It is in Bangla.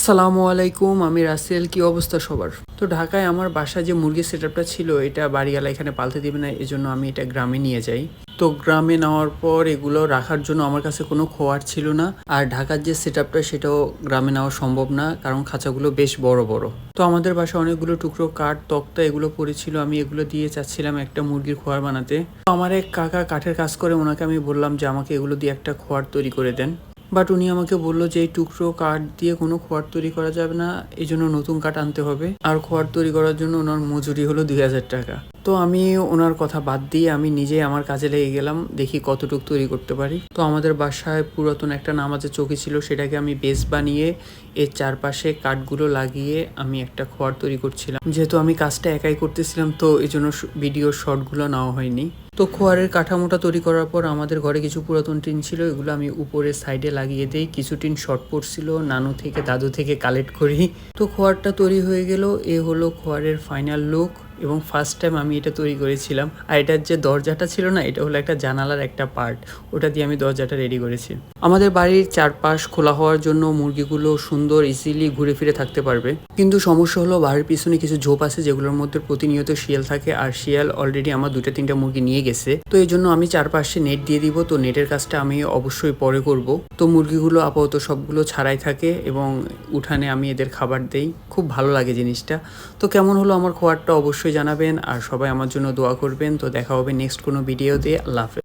সালামু আলাইকুম, আমি রাসেল, কি অবস্থা সবার? তো ঢাকায় আমার বাসায় যে মুরগির সেট ছিল, এটা বাড়িওয়ালা এখানে পালতে দিবে না, এজন্য আমি এটা গ্রামে নিয়ে যাই। তো গ্রামে নেওয়ার পর এগুলো রাখার জন্য আমার কাছে কোনো খোয়ার ছিল না, আর ঢাকার যে সেট সেটাও গ্রামে নেওয়া সম্ভব না, কারণ খাঁচাগুলো বেশ বড় বড়। তো আমাদের বাসায় অনেকগুলো টুকরো কাঠ, তক্তা এগুলো পড়েছিল, আমি এগুলো দিয়ে চাচ্ছিলাম একটা মুরগির খোয়ার বানাতে। তো আমার এক কাকা কাঠের কাজ করে, ওনাকে আমি বললাম যে আমাকে এগুলো দিয়ে একটা খোয়ার তৈরি করে দেন। বাট উনি আমাকে বলল যে এই টুকরো কাঠ দিয়ে কোনো খোয়ার তৈরি করা যাবে না এই জন্য নতুন কাঠ আনতে হবে। আর খোয়ার তৈরি করার জন্য ওনার মজুরি হলো দুই হাজার টাকা। তো আমি ওনার কথা বাদ দিয়ে আমি নিজেই আমার কাজে লেগে গেলাম, দেখি কতটুকু তৈরি করতে পারি। তো আমাদের বাসায় পুরাতন একটা নামাজের চৌকি ছিল, সেটাকে আমি বেস বানিয়ে এর চারপাশে কাঠগুলো লাগিয়ে আমি একটা খোয়ার তৈরি করছিলাম। যেহেতু আমি কাজটা একাই করতেছিলাম, তো এই জন্য ভিডিও শর্টগুলো নেওয়া হয়নি। তো খোয়ারের কাঠামোটা তৈরি করার পর আমাদের ঘরে কিছু পুরাতন টিন ছিল, এগুলো আমি উপরে সাইডে লাগিয়ে দিই। কিছু টিন শর্ট পড়ছিল নানু থেকে দাদু থেকে কালেক্ট করি। তো খোয়ারটা তৈরি হয়ে গেল, এ হলো খোয়ারের ফাইনাল লুক এবং ফার্স্ট টাইম আমি এটা তৈরি করেছিলাম। আর এটার যে দরজাটা ছিল না, এটা হলো একটা জানালার একটা পার্ট ওটা দিয়ে আমি দরজাটা রেডি করেছি। আমাদের বাড়ির চারপাশ খোলা হওয়ার জন্য মুরগিগুলো সুন্দর ইজিলি ঘুরে ফিরে থাকতে পারবে। কিন্তু সমস্যা হলো বাড়ির পিছনে কিছু ঝোপ আছে, যেগুলোর মধ্যে প্রতিনিয়ত শিয়াল থাকে। আর শিয়াল অলরেডি আমার দুটা তিনটা মুরগি নিয়ে গেছে। তো এই জন্য আমি চারপাশে নেট দিয়ে দিব। তো নেটের কাজটা আমি অবশ্যই পরে করব। তো মুরগিগুলো আপাতত সবগুলো ছাড়াই থাকে এবং উঠানে আমি এদের খাবার দেই। খুব ভালো লাগে জিনিসটা। তো কেমন হলো আমার খোয়ারটা? অবশ্যই জানাবেন আর সবাই আমার জন্য দোয়া করবেন। তো দেখা হবে নেক্সট কোনো ভিডিওতে আল্লাহ হাফেজ।